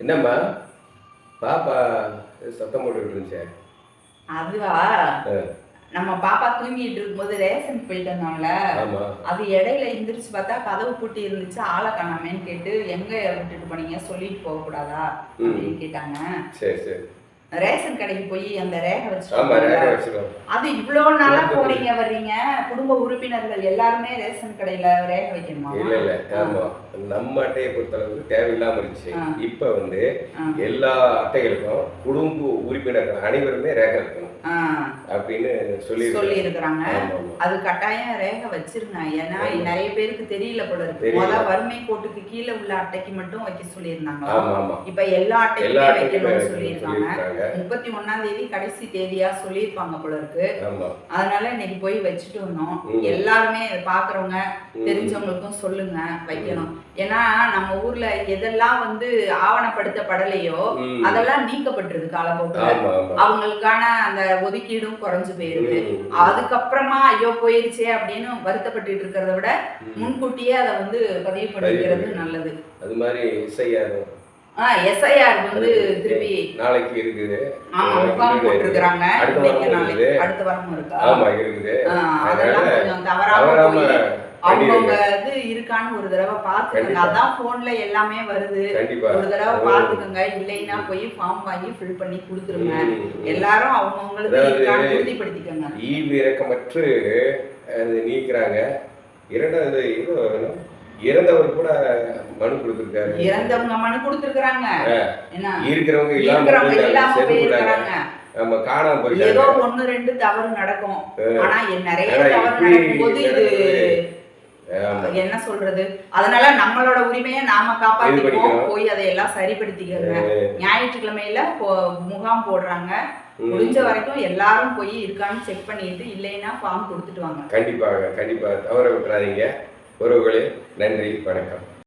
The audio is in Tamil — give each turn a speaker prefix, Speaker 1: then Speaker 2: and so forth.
Speaker 1: என்னம்மா? பாப்பா சத்தம் போட்டுக்கிட்டு இருந்துச்சே.
Speaker 2: அதுவா? நம்ம பாப்பா தூங்கிட்டு இருக்கும்போது ரேஷன் போயிட்டு வந்தோம்ல. அது இடையில எந்திரிச்சு பார்த்தா கதவு பூட்டி இருந்துச்சு. ஆளை காணாமேன்னு கேட்டு எங்க விட்டுட்டு போனீங்க? சொல்லிட்டு போக கூடாதா அப்படின்னு கேட்டாங்க.
Speaker 1: சரி சரி.
Speaker 2: ரேஷன் கடைக்கு போய் அந்த ரேகை வச்சு அது இவ்வளோ நாளா போறீங்க வர்றீங்க. குடும்ப உறுப்பினர்கள் எல்லாருமே ரேஷன் கடையில ரேகை வைக்கணுமா?
Speaker 1: இல்ல இல்ல. ஆமா. நம்ம அட்டையை பொறுத்தளவுக்கு தேவையில்லாம இருந்துச்சு. இப்ப வந்து. எல்லா அட்டைகளுக்கும் குடும்ப உறுப்பினர்கள் அனைவருமே ரேகை இருக்கணும்
Speaker 2: ஆ,
Speaker 1: அப்படின்னு சொல்லி
Speaker 2: சொல்லி இருக்கிறாங்க அது கட்டாயம் ரேகை வச்சிருங்க. ஏன்னா. நிறைய பேருக்கு தெரியல போல இருக்கு.
Speaker 1: தெரியல.
Speaker 2: முத வறுமை கோட்டுக்கு கீழே உள்ள அட்டைக்கு மட்டும் வைக்க சொல்லியிருந்தாங்க இப்ப எல்லா அட்டைக்குமே வைக்கணும்னு சொல்லியிருக்காங்க. முப்பத்தி ஒண்ணாம் தேதி கடைசி தேதியா சொல்லியிருப்பாங்க போல இருக்கு. அதனால இன்னைக்கு போய் வச்சுட்டு வந்தோம். எல்லாருமே இதை பாக்குறவங்க. தெரிஞ்சவங்களுக்கும் சொல்லுங்க வைக்கணும். ஏன்னா நம்ம ஊர்ல எதெல்லாம் வந்து ஆவணப்படுத்தப்படலையோ. அதெல்லாம் நீக்கப்பட்டிருக்கு காலப்போக்கில். அவங்களுக்கான அந்த ஒதுக்கீடும் குறைஞ்சு போயிருக்கு.
Speaker 1: ம்.
Speaker 2: அதுக்கப்புறமா ஐயோ போயிருச்சே அப்படின்னு வருத்தப்பட்டு இருக்கிறத விட முன்கூட்டியே அதை வந்து பதிவு பண்ணிக்கிறது
Speaker 1: பண்ணிக்கிறது.
Speaker 2: நல்லது.
Speaker 1: அது மாதிரி
Speaker 2: ஆஹ் எஸ்ஐஆர் வந்து திருப்பி
Speaker 1: நாளைக்கு இருக்குது.
Speaker 2: ஆமா முகாம்
Speaker 1: இன்னொன்னு
Speaker 2: போட்டிருக்கிறாங்க.
Speaker 1: அடுத்த வாரம் இருக்குது.
Speaker 2: அடுத்த வாரமும் இருக்கா?
Speaker 1: ஆமா இருக்குது. அதனால
Speaker 2: கொஞ்சம் தவறாம அவங்கவுங்க. இது இருக்கான்னு ஒரு தடவை பாத்துக்கோங்க
Speaker 1: கண்டிப்பா.
Speaker 2: அதான் போன்ல எல்லாமே வருது. ஒரு தடவை. பாத்துக்கோங்க இல்லைன்னா போய் ஃபார்ம் வாங்கி ஃபில் பண்ணி கொடுத்துருங்க. எல்லாரும் அவங்கவுங்களுக்கு இருக்கான்னு உறுதிப்படுத்திக்கோங்க.
Speaker 1: ஈவு இறக்கமற்று நீக்கிறாங்க. இரண்டாவது வேணும். இறந்தவர் கூட மனு கொடுத்துருக்காரு.
Speaker 2: இறந்தவங்க மனு கொடுத்துருக்காங்க என்ன?
Speaker 1: இருக்கிறவங்க இல்லாம போயிட்டாங்க.
Speaker 2: போயிருக்கிறாங்க.
Speaker 1: நம்ம காணாம
Speaker 2: ஏதோ
Speaker 1: போயிட்டாங்க
Speaker 2: ஒண்ணு ரெண்டு தவறு நடக்கும். ஆனா நிறைய தவறு நடக்கும்போது இது. என்ன சொல்றது? அதனால நம்மளோட உரிமையை நாம காப்பாத்திக்குவோம். போய் அதையெல்லாம் சரிப்படுத்திக்கோங்க. ஞாயிற்றுக்கிழமையில முகாம் போடுறாங்க. முடிஞ்ச வரைக்கும் எல்லாரும் போய் இருக்கான்னு செக் பண்ணிட்டு இல்லைன்னா ஃபார்ம் கொடுத்துட்டு வாங்க.
Speaker 1: கண்டிப்பாக கண்டிப்பாக தவற விட்டுறாதீங்க. உறவுகளே நன்றி வணக்கம்.